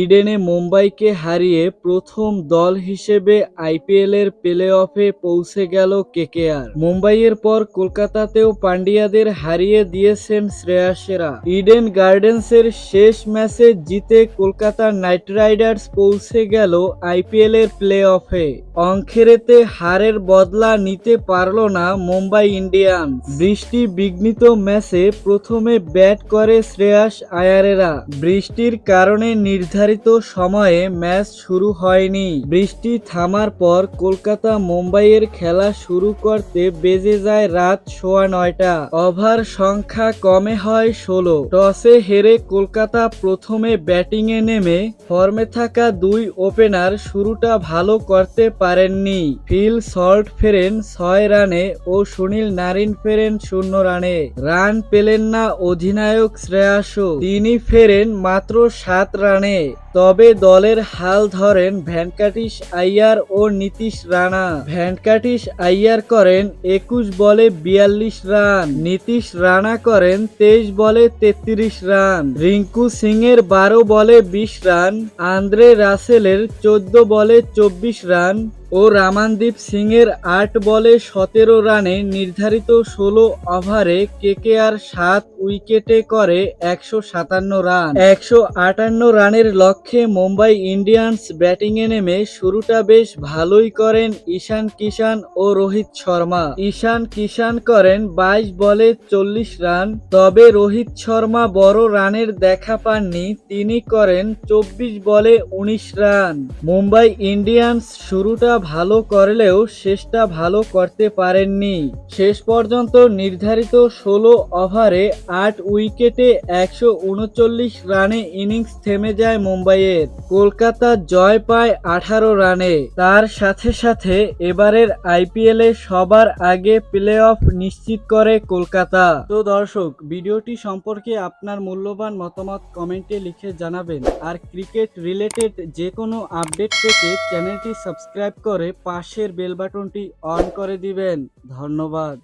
ইডেনে মুম্বাইকে হারিয়ে প্রথম দল হিসেবে আইপিএলের প্লে অফে পৌঁছে গেল কেকেআর। মুম্বাইয়ের পর কলকাতাতেও পান্ডিয়াদের হারিয়ে দিয়েছেন শ্রেয়াসেরা ইডেন গার্ডেন্সের শেষ ম্যাচে জিতে কলকাতা নাইট রাইডার্স পৌঁছে গেল আইপিএলের প্লে অফে অঙ্কেরেতে হারের বদলা নিতে পারল না মুম্বাই ইন্ডিয়ান্স। বৃষ্টি বিঘ্নিত ম্যাচে প্রথমে ব্যাট করে শ্রেয়াস আয়ারেরা। বৃষ্টির কারণে নির্ধারিত সময়ে ম্যাচ শুরু হয়নি। বৃষ্টি থামার পর কলকাতা মুম্বাইয়ের খেলা শুরু করতে বেজে যায় রাত সোয়া নয়টা। ওভার সংখ্যা কমে হয় ষোলো। টসে হেরে কলকাতা প্রথমে ব্যাটিংয়ে নেমে ফর্মে থাকা দুই ওপেনার শুরুটা ভালো করতে পারেননি। ফিল সল্ট ফেরেন ছয় রানে ও সুনীল নারিন ফেরেন শূন্য রানে। রান পেলেন না অধিনায়ক শ্রেয়াসও। তিনি ফেরেন মাত্র সাত রানে। তবে দলের হাল ধরেন ভ্যানকাটিস আইয়ার ও নীতিশ রানা। ভ্যানকাটিস আইয়ার করেন একুশ বলে বিয়াল্লিশ রান, নীতিশ রানা করেন তেইশ বলে তেত্রিশ রান, রিঙ্কু সিং এর বারো বলে বিশ রান, আন্দ্রে রাসেলের চোদ্দ বলে চব্বিশ রান ও রামানদীপ সিং এর আট বলে সতেরো রানে নির্ধারিত ষোলো ওভারে কেকেআর সাত উইকেটে করে একশো সাতান্ন রান। একশো আটান্ন রানের লক্ষ্যে মুম্বাই ইন্ডিয়ান্স ব্যাটিংয়ে নেমে শুরুটা বেশ ভালোই করেন ঈশান কিষান ও রোহিত শর্মা। ঈশান কিষান করেন বাইশ বলে চল্লিশ রান, তবে রোহিত শর্মা বড় রানের দেখা পাননি, তিনি করেন চব্বিশ বলে উনিশ রান। মুম্বাই ইন্ডিয়ান্স শুরুটা ভালো করলেও শেষটা ভালো করতে পারেননি। শেষ পর্যন্ত নির্ধারিত ষোলো ওভারে আট উইকেটে একশো উনচল্লিশ রানে ইনিংস থেমে যায় মুম্বাইয়ের। কলকাতা জয় পায় আঠারো রানে। তার সাথে সাথে এবারের আইপিএল সবার আগে প্লে অফ নিশ্চিত করে কলকাতা। তো দর্শক, ভিডিওটি সম্পর্কে আপনার মূল্যবান মতামত কমেন্টে লিখে জানাবেন। আর ক্রিকেট রিলেটেড যে কোনো আপডেট পেতে চ্যানেলটি সাবস্ক্রাইব করে পাশের বেল বাটনটি অন করে দিবেন। ধন্যবাদ।